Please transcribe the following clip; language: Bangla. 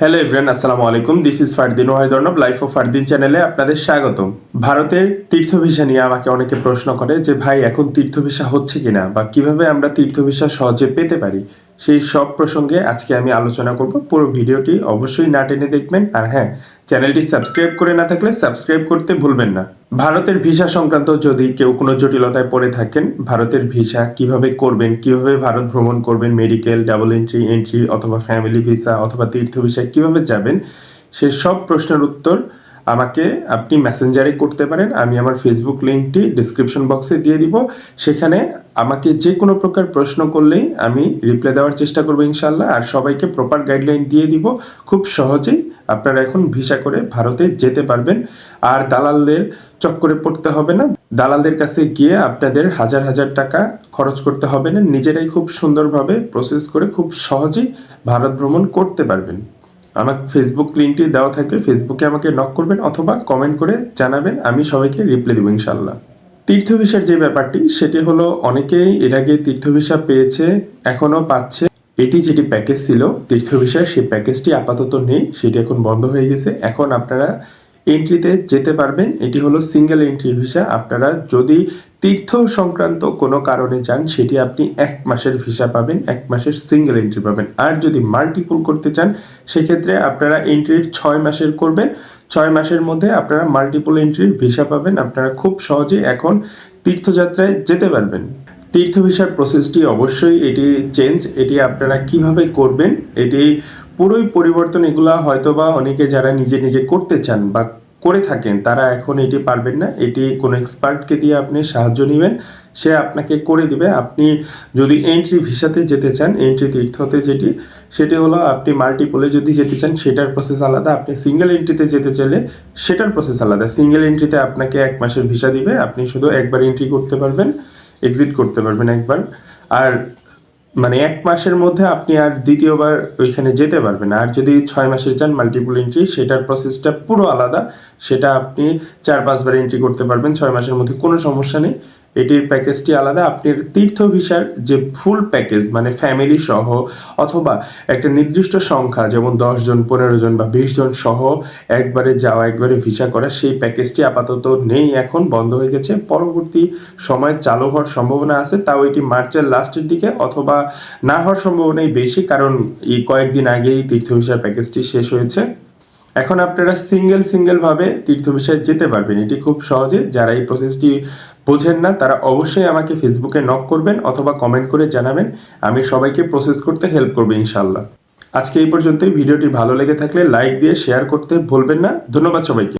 হ্যালো এভরিয়ান আসসালামু আলাইকুম। দিস ইজ ফারদিন ওয়াহিদর্ণব লাইফ অফ ফারদিন চ্যানেলে আপনাদের স্বাগতম। ভারতের তীর্থ ভিসা নিয়ে আমাকে অনেকে প্রশ্ন করে যে, ভাই, এখন তীর্থ ভিসা হচ্ছে কিনা বা কীভাবে আমরা তীর্থ ভিসা সহজে পেতে পারি? সেই সব প্রসঙ্গে আজকে আমি আলোচনা করব। পুরো ভিডিওটি অবশ্যই না টেনে দেখবেন। আর হ্যাঁ চ্যানেলটি সাবস্ক্রাইব করে না থাকলে সাবস্ক্রাইব করতে ভুলবেন না। ভারতের ভিসা সংক্রান্ত যদি কেউ কোনো জটিলতায় পড়ে থাকেন, ভারতের ভিসা কীভাবে করবেন, কীভাবে ভারত ভ্রমণ করবেন, মেডিকেল, ডাবল এন্ট্রি এন্ট্রি অথবা ফ্যামিলি ভিসা অথবা তীর্থ ভিসা কীভাবে যাবেন, সে সব প্রশ্নের উত্তর আমাকে আপনি মেসেঞ্জারে করতে পারেন। আমি আমার ফেসবুক লিঙ্কটি ডিসক্রিপশন বক্সে দিয়ে দিব। সেখানে আমাকে যে কোনো প্রকার প্রশ্ন করলেই আমি রিপ্লাই দেওয়ার চেষ্টা করব ইনশাল্লাহ আর সবাইকে প্রপার গাইডলাইন দিয়ে দিব। খুব সহজেই আপনারা এখন ভিসা করে ভারতে যেতে পারবেন। আর দালালদের চক্করে পড়তে হবে না। দালালদের কাছে গিয়ে আপনাদের হাজার হাজার টাকা খরচ করতে হবে না। নিজেরাই খুব সুন্দরভাবে প্রসেস করে খুব সহজেই ভারত ভ্রমণ করতে পারবেন। আমার ফেসবুক লিঙ্কটি দেওয়া থাকবে ফেসবুকে আমাকে নক করবেন অথবা কমেন্ট করে জানাবেন, আমি সবাইকে রিপ্লাই দেবো ইনশাল্লাহ তীর্থ ভিসার যে ব্যাপারটি, সেটি হলো অনেকেই এর আগে তীর্থ ভিসা পেয়েছে, এখনও পাচ্ছে। এটি যেটি প্যাকেজ ছিল তীর্থ ভিসার সেই প্যাকেজটি আপাতত নেই, সেটি এখন বন্ধ হয়ে গেছে। এখন আপনারা এন্ট্রিতে যেতে পারবেন। এটি হলো সিঙ্গেল এন্ট্রি ভিসা আপনারা যদি তীর্থ সংক্রান্ত কোনো কারণে যান, সেটি আপনি এক মাসের ভিসা পাবেন, এক মাসের সিঙ্গেল এন্ট্রি পাবেন। আর যদি মাল্টিপুল করতে চান, সেক্ষেত্রে আপনারা এন্ট্রির ছয় মাসের করবেন। ছয় মাসের মধ্যে আপনারা মাল্টিপল এন্ট্রির ভিসা পাবেন। আপনারা খুব সহজে এখন তীর্থযাত্রায় যেতে পারবেন। তীর্থ ভিসার প্রসেসটি অবশ্যই এটি চেঞ্জ এটি আপনারা কীভাবে করবেন, এটি পুরোই পরিবর্তন এগুলা হয়তোবা অনেকে যারা নিজে নিজে করতে চান বা করে থাকেন, তারা এখন এটি পারবেন না। এটি কোনো এক্সপার্টকে দিয়ে আপনি সাহায্য নেবেন, সে আপনাকে করে দিবে। আপনি যদি এন্ট্রি ভিসাতে যেতে চান এন্ট্রি তীর্থতে যেটি, সেটি হলো আপনি মাল্টিপলে যদি যেতে চান, সেটার প্রসেস আলাদা। আপনি সিঙ্গেল এন্ট্রিতে যেতে চাইলে সেটার প্রসেস আলাদা। সিঙ্গেল এন্ট্রিতে আপনাকে এক মাসের ভিসা দিবে। আপনি শুধু একবার এন্ট্রি করতে পারবেন এক্সিট করতে পারবেন একবার। আর মানে এক মাসের মধ্যে আপনি আর দ্বিতীয়বার ওইখানে যেতে পারবেন। আর যদি ছয় মাসের চান মাল্টিপল এন্ট্রি সেটার প্রসেসটা পুরো আলাদা। সেটা আপনি চার, পাঁচবার এন্ট্রি করতে পারবেন। ছয় মাসের মধ্যে কোনো সমস্যা নেই। এটির প্যাকেজটি আলাদা। আপনি তীর্থ ভিসার যে ফুল প্যাকেজ মানে ফ্যামিলি সহ, অথবা একটা নির্দিষ্ট সংখ্যা, যেমন দশ জন, পনেরো জন বা বিশ জন সহ একবারে যাওয়া, একবারে ভিসা করা, সেই প্যাকেজটি আপাতত নেই, এখন বন্ধ হয়ে গেছে। পরবর্তী সময় চালু হওয়ার সম্ভাবনা আছে, তাও এটি মার্চের লাস্টের দিকে, অথবা না হওয়ার সম্ভাবনাই বেশি, কারণ এই কয়েকদিন আগেই তীর্থ ভিসার প্যাকেজটি শেষ হয়েছে। এখন আপনারা সিঙ্গেল সিঙ্গেল ভাবে তীর্থ বিষয়ে যেতে পারবেন। এটি খুব সহজে। যারা এই প্রসেসটি বোঝেন না, তারা অবশ্যই আমাকে ফেসবুকে নক করবেন অথবা কমেন্ট করে জানাবেন। আমি সবাইকে প্রসেস করতে হেল্প করব ইনশাল্লাহ আজকে এই পর্যন্তই। ভিডিওটি ভালো লেগে থাকলে লাইক দিয়ে শেয়ার করতে ভুলবেন না। ধন্যবাদ সবাইকে।